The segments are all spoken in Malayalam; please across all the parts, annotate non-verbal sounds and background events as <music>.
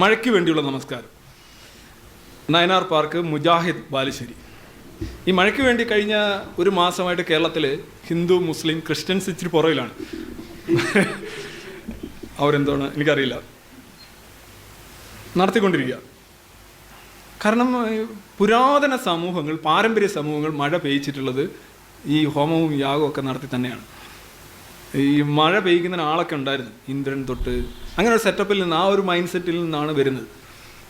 മഴയ്ക്ക് വേണ്ടിയുള്ള നമസ്കാരം. നയനാർ പാർക്ക് മുജാഹിദ് ബാലുശ്ശേരി. ഈ മഴയ്ക്ക് വേണ്ടി കഴിഞ്ഞ ഒരു മാസമായിട്ട് കേരളത്തിൽ ഹിന്ദു മുസ്ലിം ക്രിസ്ത്യൻസ് ഇച്ചിരി പുറകിലാണ്. അവരെന്താണ്? എനിക്കറിയില്ല. നടത്തിക്കൊണ്ടിരിക്കുക കാരണം പുരാതന സമൂഹങ്ങൾ പാരമ്പര്യ സമൂഹങ്ങൾ മഴ പെയ്ച്ചിട്ടുള്ളത് ഈ ഹോമവും യാഗവും ഒക്കെ നടത്തി തന്നെയാണ്. ഈ മഴ പെയ്യ്ക്കുന്ന ആളൊക്കെ ഉണ്ടായിരുന്നു ഇന്ദ്രൻ തൊട്ട്. അങ്ങനെ ഒരു സെറ്റപ്പിൽ നിന്ന് ആ ഒരു മൈൻഡ് സെറ്റിൽ നിന്നാണ് വരുന്നത്.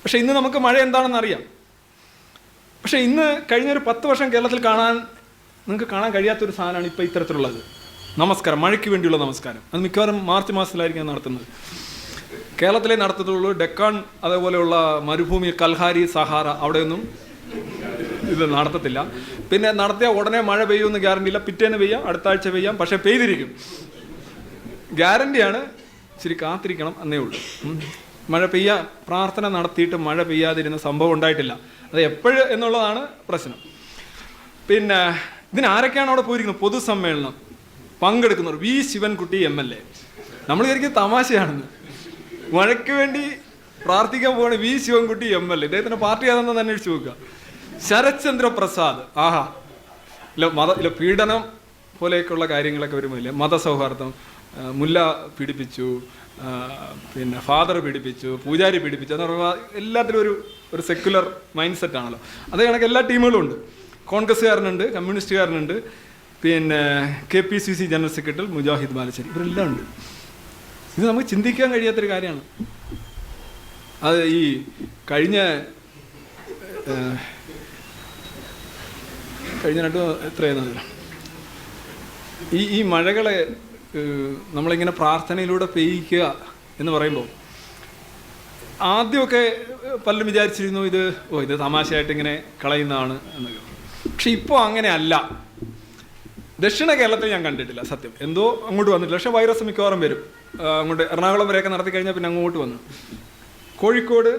പക്ഷേ ഇന്ന് നമുക്ക് മഴ എന്താണെന്ന് അറിയാം. പക്ഷേ ഇന്ന് കഴിഞ്ഞൊരു പത്ത് വർഷം കേരളത്തിൽ കാണാൻ നിങ്ങൾക്ക് കാണാൻ കഴിയാത്തൊരു സാധനമാണ് ഇപ്പോൾ ഇത്തരത്തിലുള്ളത്. നമസ്കാരം മഴയ്ക്ക് വേണ്ടിയുള്ള നമസ്കാരം. അത് മിക്കവാറും മാർച്ച് മാസത്തിലായിരിക്കും നടത്തുന്നത്. കേരളത്തിലെ നടത്തത്തുള്ളൂ ഡെക്കാൻ അതേപോലെയുള്ള മരുഭൂമി കൽഹാരി സഹാറ അവിടെയൊന്നും ഇത് നടത്തത്തില്ല. പിന്നെ നടത്തിയ ഉടനെ മഴ പെയ്യുമെന്ന് ഗ്യാരണ്ടി ഇല്ല. പിറ്റേന്ന് പെയ്യാം അടുത്ത ആഴ്ച പെയ്യാം പക്ഷേ പെയ്തിരിക്കും. ഗ്യാരണ്ടിയാണ്. ഇച്ചിരി കാത്തിരിക്കണം എന്നേ ഉള്ളൂ. മഴ പെയ്യാ പ്രാർത്ഥന നടത്തിയിട്ട് മഴ പെയ്യാതിരുന്ന സംഭവം ഉണ്ടായിട്ടില്ല. അത് എപ്പോഴ് എന്നുള്ളതാണ് പ്രശ്നം. പിന്നെ ഇതിന് ആരൊക്കെയാണ് അവിടെ പോയിരിക്കുന്നത്? പൊതുസമ്മേളനം. പങ്കെടുക്കുന്നവർ. V. Sivankutty M L A. നമ്മൾ ശരിക്കും തമാശയാണെന്ന്. മഴയ്ക്ക് വേണ്ടി പ്രാർത്ഥിക്കാൻ പോകണ V. Sivankutty M L A. ഇദ്ദേഹത്തിന്റെ പാർട്ടി ഏതെന്ന് അന്വേഷിച്ച് നോക്കുക. ശരത്ചന്ദ്ര പ്രസാദ്. ആഹാ. ഇല്ല മത ഇല്ല പീഡനം പോലെയൊക്കെയുള്ള കാര്യങ്ങളൊക്കെ വരുമ്പോൾ ഇല്ലേ? മതസൗഹാർദ്ദം മുല്ല പീഡിപ്പിച്ചു പിന്നെ ഫാദർ പീഡിപ്പിച്ചു പൂജാരി പീഡിപ്പിച്ചു എന്ന് പറയുമ്പോൾ എല്ലാത്തിലും ഒരു ഒരു സെക്യുലർ മൈൻഡ് സെറ്റ് ആണല്ലോ. അതേ കണക്ക് എല്ലാ ടീമുകളും ഉണ്ട്. കോൺഗ്രസ്സുകാരനുണ്ട് കമ്മ്യൂണിസ്റ്റുകാരനുണ്ട് പിന്നെ K P C C general secretary Mujahid Balussery ഇവരെല്ലാം ഉണ്ട്. ഇത് നമുക്ക് ചിന്തിക്കാൻ കഴിയാത്തൊരു കാര്യമാണ്. അത് ഈ കഴിഞ്ഞ കഴിഞ്ഞ രണ്ട് എത്രയായിരുന്നു ഈ ഈ മഴകളെ നമ്മളിങ്ങനെ പ്രാർത്ഥനയിലൂടെ പെയ്യിക്കുക എന്ന് പറയുമ്പോൾ ആദ്യമൊക്കെ പലരും വിചാരിച്ചിരുന്നു ഇത് ഓ ഇത് തമാശയായിട്ട് ഇങ്ങനെ കളയുന്നതാണ് എന്നൊക്കെ. പക്ഷെ ഇപ്പോൾ അങ്ങനെയല്ല. ദക്ഷിണ കേരളത്തിൽ ഞാൻ കണ്ടിട്ടില്ല സത്യം. എന്തോ അങ്ങോട്ട് വന്നിട്ടില്ല. പക്ഷെ വൈറസ് മിക്കവാറും വരും. അങ്ങോട്ട് എറണാകുളം വരെയൊക്കെ നടത്തി കഴിഞ്ഞാൽ പിന്നെ അങ്ങോട്ട് വന്നു. കോഴിക്കോട്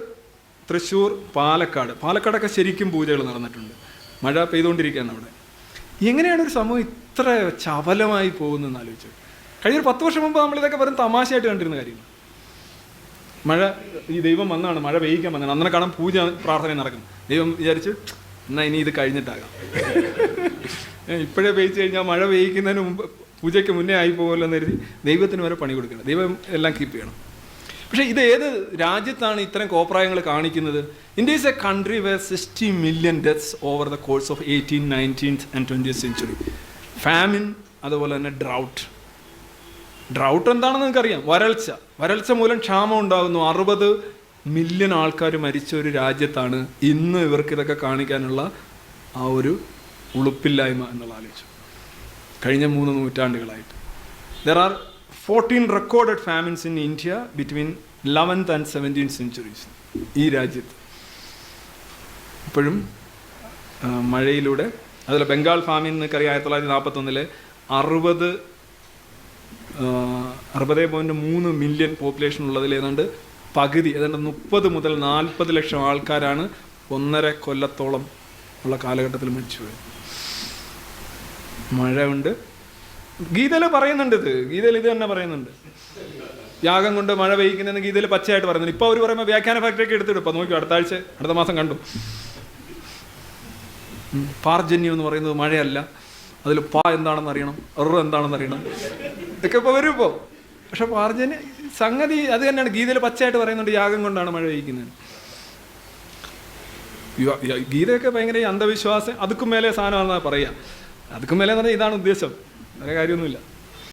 തൃശ്ശൂർ പാലക്കാട്. പാലക്കാടൊക്കെ ശരിക്കും പൂജകൾ നടന്നിട്ടുണ്ട്. മഴ പെയ്തുകൊണ്ടിരിക്കുകയാണ് അവിടെ. എങ്ങനെയാണ് ഒരു സമൂഹം ഇത്ര ചപലമായി പോകുന്നതെന്ന് ആലോചിച്ചു? കഴിഞ്ഞ ഒരു പത്ത് വർഷം മുമ്പ് നമ്മളിതൊക്കെ വെറും തമാശയായിട്ട് കണ്ടിരുന്ന കാര്യമാണ് മഴ ഈ ദൈവം വന്നാണ് മഴ പെയ്യിക്കാൻ വന്നാണ്. അന്നേരം കാണാൻ പൂജ പ്രാർത്ഥന നടക്കും. ദൈവം വിചാരിച്ചു എന്നാ ഇനി ഇത് കഴിഞ്ഞിട്ടാകാം. <laughs> ഇപ്പോഴേ പെയ്ച്ചു കഴിഞ്ഞാൽ മഴ പെയ്യിക്കുന്നതിന് മുമ്പ് പൂജയ്ക്ക് മുന്നേ ആയി പോകുമല്ലോ എന്ന് കരുതി ദൈവത്തിന് വരെ പണി കൊടുക്കണം. ദൈവം എല്ലാം കീപ്പ് ചെയ്യണം. പക്ഷേ ഇത് ഏത് രാജ്യത്താണ് ഇത്തരം കോപ്രായങ്ങൾ കാണിക്കുന്നത്? India is a country where sixty million deaths over the course of eighteen nineteenth and twentieth century famine അതുപോലെ തന്നെ ഡ്രൗട്ട് ഡ്രൗട്ട് എന്താണെന്ന് നിങ്ങൾക്കറിയാം വരൾച്ച. വരൾച്ച മൂലം ക്ഷാമം ഉണ്ടാകുന്നു. അറുപത് മില്യൺ ആൾക്കാർ മരിച്ച ഒരു രാജ്യത്താണ് ഇന്ന് ഇവർക്ക് ഇതൊക്കെ കാണിക്കാനുള്ള ആ ഒരു ഉളുപ്പില്ലായ്മ എന്നുള്ള ആലോചിച്ചു. കഴിഞ്ഞ മൂന്ന് നൂറ്റാണ്ടുകളായിട്ട്. There are fourteen recorded famines in India between eleventh and seventeen centuries ഈ രാജ്യത്ത്. ഇപ്പോഴും മഴയിലൂടെ അതുപോലെ ബംഗാൾ ഫാമിൻ എന്നൊക്കെ അറിയാം ആയിരത്തി തൊള്ളായിരത്തി നാൽപ്പത്തൊന്നിലെ അറുപത് അറുപത് പോയിന്റ് മൂന്ന് മില്യൺ പോപ്പുലേഷൻ ഉള്ളതിൽ ഏതാണ്ട് പകുതി ഏതാണ്ട് മുപ്പത് മുതൽ നാൽപ്പത് ലക്ഷം ആൾക്കാരാണ് ഒന്നര കൊല്ലത്തോളം ഉള്ള കാലഘട്ടത്തിൽ മരിച്ചുപോയത് മഴ ഉണ്ട് ഗീതയിൽ പറയുന്നുണ്ട് ഇത്. ഗീതയിൽ ഇത് തന്നെ പറയുന്നുണ്ട്. യാഗം കൊണ്ട് മഴ പെയ്യിക്കുന്നതെന്ന് ഗീതയിൽ പച്ചയായിട്ട് പറയുന്നുണ്ട്. ഇപ്പോൾ അവർ പറയുമ്പോൾ വ്യാഖ്യാന ഫാക്ടറിയൊക്കെ എടുത്തിടും. ഇപ്പോൾ നോക്കി അടുത്ത ആഴ്ച അടുത്ത മാസം കണ്ടു. പാർജന്യം എന്ന് പറയുന്നത് മഴയല്ല. അതിൽ പാ എന്താണെന്ന് അറിയണം? എന്താണെന്ന് അറിയണം? ഇതൊക്കെ ഇപ്പോൾ വരും ഇപ്പോൾ പക്ഷെ പാർജന് സംഗതി അത് തന്നെയാണ്. ഗീതയിൽ പച്ചയായിട്ട് പറയുന്നുണ്ട് യാഗം കൊണ്ടാണ് മഴ പെയ്ക്കുന്നത് ഗീതയൊക്കെ ഭയങ്കര അന്ധവിശ്വാസം അതുക്കും മേലെ സാധനമാണെന്നാണ് പറയുക അതുക്കും മേലെ എന്ന് പറഞ്ഞാൽ ഇതാണ് ഉദ്ദേശം. വേറെ കാര്യമൊന്നുമില്ല.